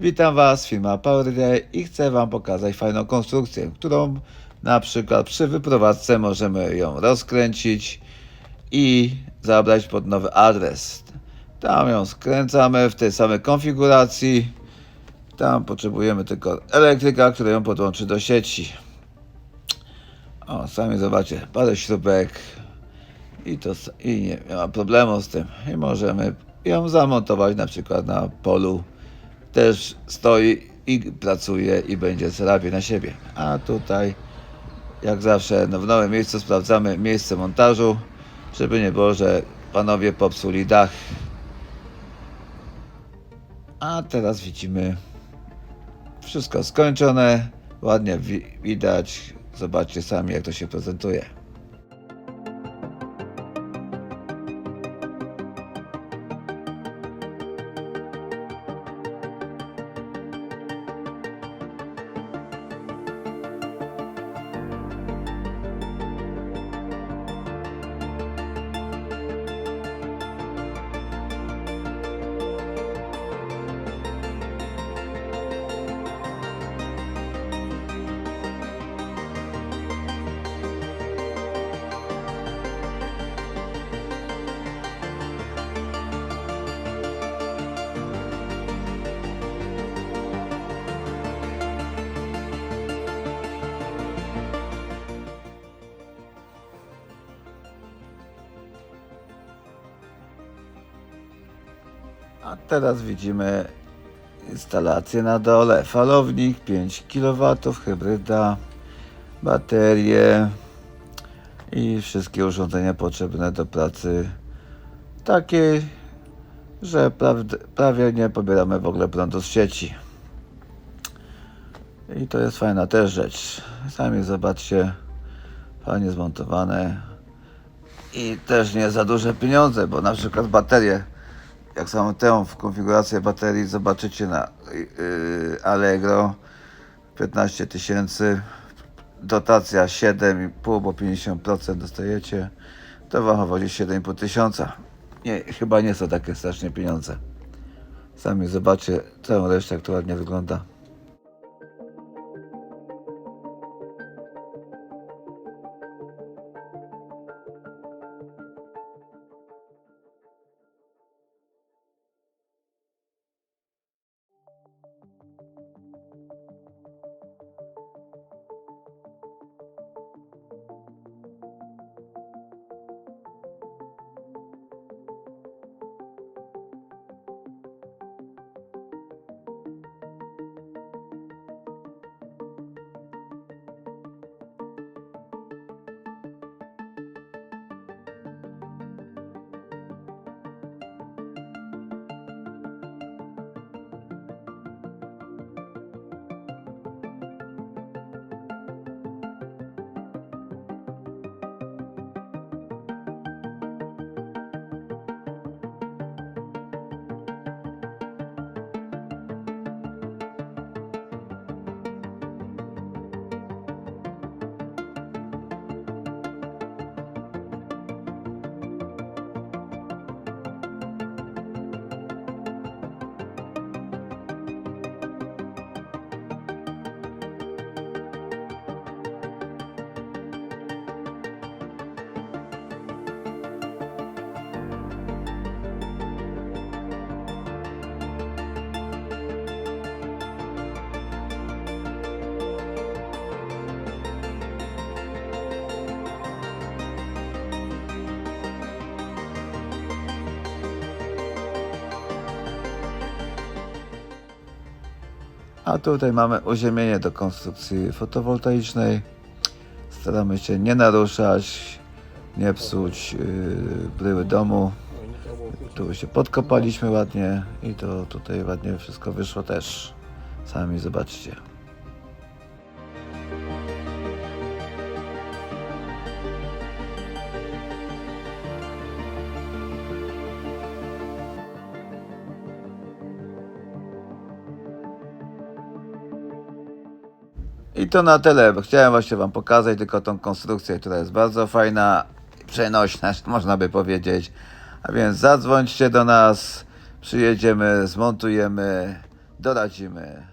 Witam Was, firma PowerDay i chcę Wam pokazać fajną konstrukcję, którą na przykład przy wyprowadzce możemy ją rozkręcić i zabrać pod nowy adres. Tam ją skręcamy w tej samej konfiguracji. Tam potrzebujemy tylko elektryka, który ją podłączy do sieci. O, sami zobaczcie, parę śrubek i to i nie, nie ma problemu z tym. I możemy ją zamontować na przykład na polu. Też stoi i pracuje i będzie zarabiał na siebie. A tutaj, jak zawsze, no w nowym miejscu sprawdzamy miejsce montażu, żeby nie było, że panowie popsuli dach. A teraz widzimy wszystko skończone, ładnie wi- widać. Zobaczcie sami, jak to się prezentuje. A teraz widzimy instalację na dole. Falownik 5 kW, hybryda, baterie i wszystkie urządzenia potrzebne do pracy takiej, że prawie nie pobieramy w ogóle prądu z sieci. I to jest fajna też rzecz. Sami zobaczcie, fajnie zmontowane i też nie za duże pieniądze, bo na przykład baterie jak samą tę konfigurację baterii zobaczycie na yy, Allegro. 15 tysięcy. Dotacja 7,5 bo 50% dostajecie. To wychodzi 7,5 tysiąca. Nie, chyba nie są takie strasznie pieniądze. Sami zobaczcie całą resztę jak to ładnie wygląda A tutaj mamy uziemienie do konstrukcji fotowoltaicznej. Staramy się nie naruszać, nie psuć yy, bryły domu. Tu się podkopaliśmy ładnie i to tutaj ładnie wszystko wyszło też. Sami zobaczcie. I to na tyle, chciałem właśnie Wam pokazać tylko tą konstrukcję, która jest bardzo fajna, przenośna, można by powiedzieć. A więc zadzwońcie do nas, przyjedziemy, zmontujemy doradzimy.